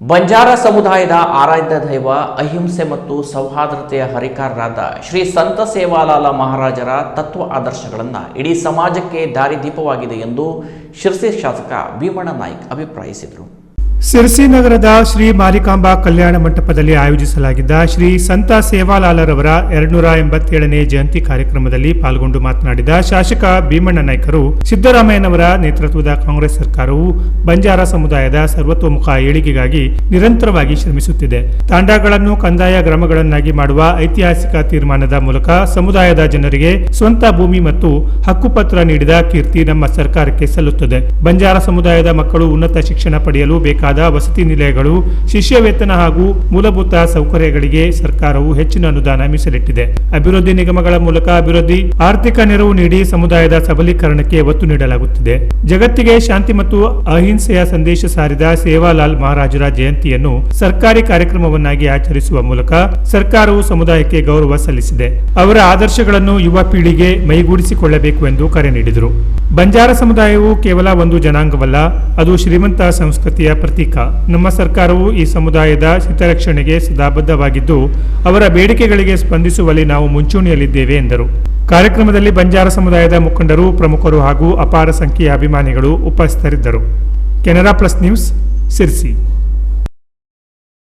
ಬಂಜಾರ ಸಮುದಾಯದ ಆರಾಧ್ಯ ದೈವ, ಅಹಿಂಸೆ ಮತ್ತು ಸೌಹಾರ್ದತೆಯ ಹರಿಕಾರರಾದ ಶ್ರೀ ಸಂತ ಸೇವಾಲಾಲ ಮಹಾರಾಜರ ತತ್ವ ಆದರ್ಶಗಳನ್ನು ಇಡೀ ಸಮಾಜಕ್ಕೆ ದಾರಿದೀಪವಾಗಿದೆ ಎಂದು ಶಿರಸಿ ಶಾಸಕ ಭೀಮಣ್ಣ ನಾಯ್ಕ್ ಅಭಿಪ್ರಾಯಿಸಿದರು. ಸಿರ್ಸಿ ನಗರದ ಶ್ರೀ ಮಾರಿಕಾಂಬಾ ಕಲ್ಯಾಣ ಮಂಟಪದಲ್ಲಿ ಆಯೋಜಿಸಲಾಗಿದ್ದ ಶ್ರೀ ಸಂತ ಸೇವಾಲಾಲರವರ ಎರಡ್ನೂರ ಎಂಬತ್ತೇಳನೇ ಜಯಂತಿ ಕಾರ್ಯಕ್ರಮದಲ್ಲಿ ಪಾಲ್ಗೊಂಡು ಮಾತನಾಡಿದ ಶಾಸಕ ಭೀಮಣ್ಣ ನಾಯ್ಕರು, ಸಿದ್ದರಾಮಯ್ಯನವರ ನೇತೃತ್ವದ ಕಾಂಗ್ರೆಸ್ ಸರ್ಕಾರವು ಬಂಜಾರ ಸಮುದಾಯದ ಸರ್ವತೋಮುಖ ಏಳಿಗೆಗಾಗಿ ನಿರಂತರವಾಗಿ ಶ್ರಮಿಸುತ್ತಿದೆ. ತಾಂಡಾಗಳನ್ನು ಕಂದಾಯ ಗ್ರಾಮಗಳನ್ನಾಗಿ ಮಾಡುವ ಐತಿಹಾಸಿಕ ತೀರ್ಮಾನದ ಮೂಲಕ ಸಮುದಾಯದ ಜನರಿಗೆ ಸ್ವಂತ ಭೂಮಿ ಮತ್ತು ಹಕ್ಕುಪತ್ರ ನೀಡಿದ ಕೀರ್ತಿ ನಮ್ಮ ಸರ್ಕಾರಕ್ಕೆ ಸಲ್ಲುತ್ತದೆ. ಬಂಜಾರ ಸಮುದಾಯದ ಮಕ್ಕಳು ಉನ್ನತ ಶಿಕ್ಷಣ ಪಡೆಯಲು ಬೇಕಾದ ವಸತಿ ನಿಲಯಗಳು, ಶಿಷ್ಯ ವೇತನ ಹಾಗೂ ಮೂಲಭೂತ ಸೌಕರ್ಯಗಳಿಗೆ ಸರ್ಕಾರವು ಹೆಚ್ಚಿನ ಅನುದಾನ ಮೀಸಲಿಟ್ಟಿದೆ. ಅಭಿವೃದ್ಧಿ ನಿಗಮಗಳ ಮೂಲಕ ಅಭಿವೃದ್ಧಿ, ಆರ್ಥಿಕ ನೆರವು ನೀಡಿ ಸಮುದಾಯದ ಸಬಲೀಕರಣಕ್ಕೆ ಒತ್ತು ನೀಡಲಾಗುತ್ತಿದೆ. ಜಗತ್ತಿಗೆ ಶಾಂತಿ ಮತ್ತು ಅಹಿಂಸೆಯ ಸಂದೇಶ ಸಾರಿದ ಸೇವಾಲಾಲ್ ಮಹಾರಾಜರ ಜಯಂತಿಯನ್ನು ಸರ್ಕಾರಿ ಕಾರ್ಯಕ್ರಮವನ್ನಾಗಿ ಆಚರಿಸುವ ಮೂಲಕ ಸರ್ಕಾರವು ಸಮುದಾಯಕ್ಕೆ ಗೌರವ ಸಲ್ಲಿಸಿದೆ. ಅವರ ಆದರ್ಶಗಳನ್ನು ಯುವ ಪೀಳಿಗೆ ಮೈಗೂಡಿಸಿಕೊಳ್ಳಬೇಕು ಎಂದು ಕರೆ ನೀಡಿದರು. ಬಂಜಾರ ಸಮುದಾಯವು ಕೇವಲ ಒಂದು ಜನಾಂಗವಲ್ಲ, ಅದು ಶ್ರೀಮಂತ ಸಂಸ್ಕೃತಿಯ ಪ್ರತೀಕ ನಮ್ಮ ಸರ್ಕಾರವು ಈ ಸಮುದಾಯದ ಹಿತರಕ್ಷಣೆಗೆ ಸದಾಬದ್ಧವಾಗಿದ್ದು ಅವರ ಬೇಡಿಕೆಗಳಿಗೆ ಸ್ಪಂದಿಸುವಲ್ಲಿ ನಾವು ಮುಂಚೂಣಿಯಲ್ಲಿದ್ದೇವೆ, ಎಂದರು. ಕಾರ್ಯಕ್ರಮದಲ್ಲಿ ಬಂಜಾರ ಸಮುದಾಯದ ಮುಖಂಡರು, ಪ್ರಮುಖರು ಹಾಗೂ ಅಪಾರ ಸಂಖ್ಯೆಯ ಅಭಿಮಾನಿಗಳು ಉಪಸ್ಥಿತರಿದ್ದರು. Canara plus news, Sirsi.